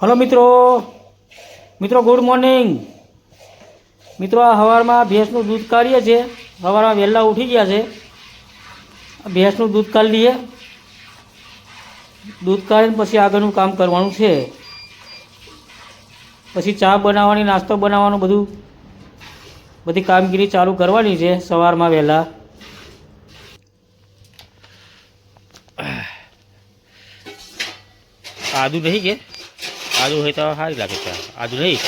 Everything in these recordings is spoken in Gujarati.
હલો મિત્રો. મિત્રો ગુડ મોર્નિંગ મિત્રો, આ સવારમાં ભેંસનું દૂધ કાઢીએ છીએ સવારમાં વહેલા ઉઠી ગયા છે. ભેંસનું દૂધ કાઢી લઈએ. દૂધ કાઢીને પછી આગળનું કામ કરવાનું છે. પછી ચા બનાવવાની, નાસ્તો બનાવવાનું બધું. બધી કામગીરી ચાલુ કરવાની છે સવારમાં વહેલા. આદુ નહીં કે? આદુ હોય તો સારી લાગે છે. આદુ નહીં?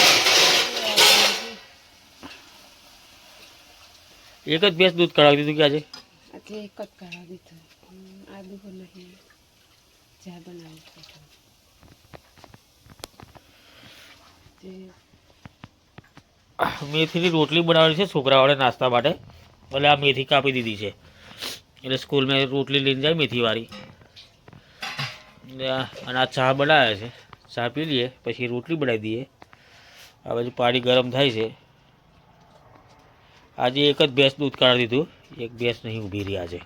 એક જ ભેંસ દૂધ કઢાવી દીધું કે આજે? એક જ કઢાવી દીધું. આદુ પણ નહીં. ચા બનાવી મેથીની રોટલી બનાવવાની છે છોકરાઓને નાસ્તા માટે. એટલે આ મેથી કાપી દીધી છે. એટલે સ્કૂલમાં રોટલી લઈને જાય મેથીવાળી. અને આ ચા બનાવે છે. ચા પી લઈએ પછી રોટલી બનાવી દઈએ. આ બાજુ પાણી ગરમ થાય છે. આજે એક જ ભેંસ દૂધ કાઢી દીધું. એક ભેંસ નહીં ઊભી રહી આજે.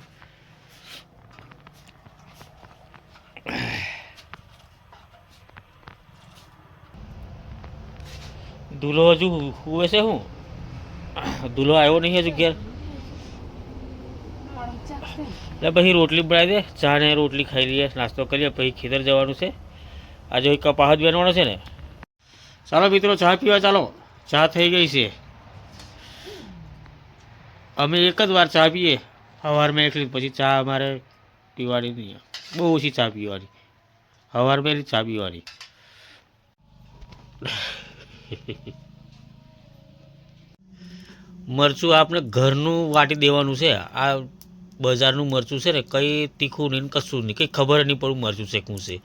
દૂલો હજુ હુએ છે હું? દૂલો આવ્યો નહીં હજુ ઘેર? એટલે પછી રોટલી બનાવી દે. ચા ને રોટલી ખાઈ લઈએ નાસ્તો કરીએ પછી ખેતર જવાનું છે. આજે એક કપ જ બનવાનો છે ને. ચાલો મિત્રો, ચા પીવા ચાલો. ચા થઈ ગઈ છે. અમે એક જ વાર ચા પીએ. સવારમાં એકલી, પછી ચા અમારે પીવાની નહીં. બહુ ઓછી ચા પીવાની. સવારમાં એટલી ચા પીવાની. મરચું આપણે ઘરનું વાટી દેવાનું છે. આ બજારનું મરચું છે ને, કંઈ તીખું નહીં કશું નહીં. કંઈ ખબર નહીં પડું મરચું શેકવું છે.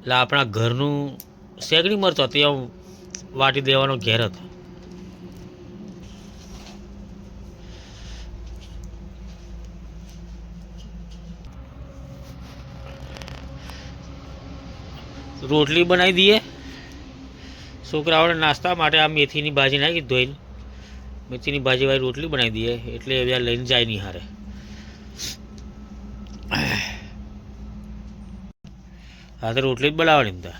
એટલે આપણા ઘરનું શેકણી મરચો ત્યાં વાટી દેવાનો ઘેર હતો. રોટલી બનાવી દઈએ. છોકરાઓને નાસ્તા માટે આ મેથીની ભાજી નાખી ધોઈને, મેથીની ભાજીવાળી રોટલી બનાવી દઈએ. એટલે હવે લઈને જાય નહીં હારે. હા, તો રોટલી જ બનાવવાની ને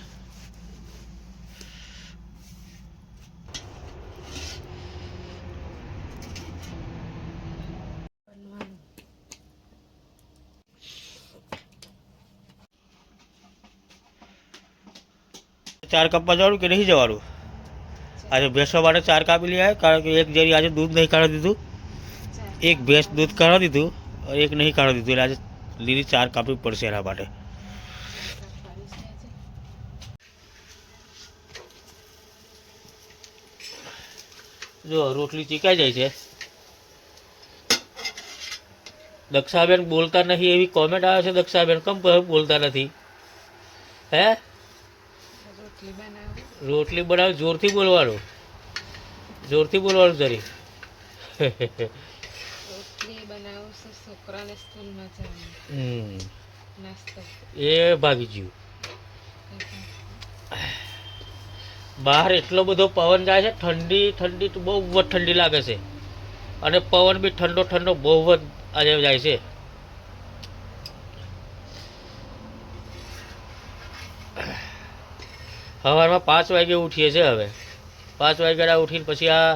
ચાર કપમાં જવાનું કે નહીં જવાનું? આજે ભેંસો માટે ચાર કાપી લઈ કારણ કે એક જરી આજે દૂધ નહીં કાઢી દીધું. એક ભેંસ દૂધ કાઢી દીધું એક નહીં કાઢી દીધું. એટલે આજે લીલી ચાર કાપવી પડશે એના માટે પાણી છે આજે જો રોટલી ચીકાઈ જાય છે. દક્ષાબેન બોલતા નથી એવી કોમેન્ટ આવે છે દક્ષાબેન કમ બોલતા નથી? હે? રોટલી બનાવું જોરથી બોલવાનું. જોરથી બોલવાનું જરી. એ ભાગી ગયું. બહાર એટલો બધો પવન જાય છે, ઠંડી ઠંડી તો બહુ જ ઠંડી લાગે છે. અને પવન બી ઠંડો ઠંડો બહુ જ આજે જાય છે. સવારમાં પાંચ વાગે ઉઠીએ છીએ હવે. પાંચ વાગ્યા ઉઠીને પછી આ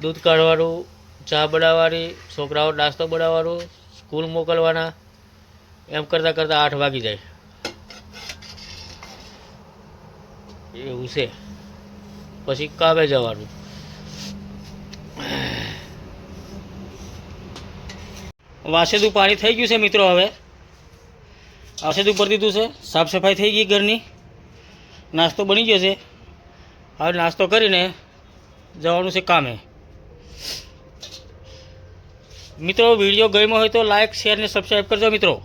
દૂધ કાઢવાનું, ચા બનાવવાની, છોકરાઓ નાસ્તો બનાવવાનો, સ્કૂલ મોકલવાના, એમ કરતાં કરતાં આઠ વાગી જાય. એવું છે. પછી કાવે જવાનું. વાસેદું પાણી થઈ ગયું છે મિત્રો હવે. વાસેદું પર દીધું છે. સાફ સફાઈ થઈ ગઈ ઘરની. નાસ્તો બની ગયો છે. હવે નાસ્તો કરીને જવાનું છે કામે. મિત્રો, વીડિયો ગમ્યો હોય તો લાઈક શેર ને સબસ્ક્રાઈબ કરજો મિત્રો.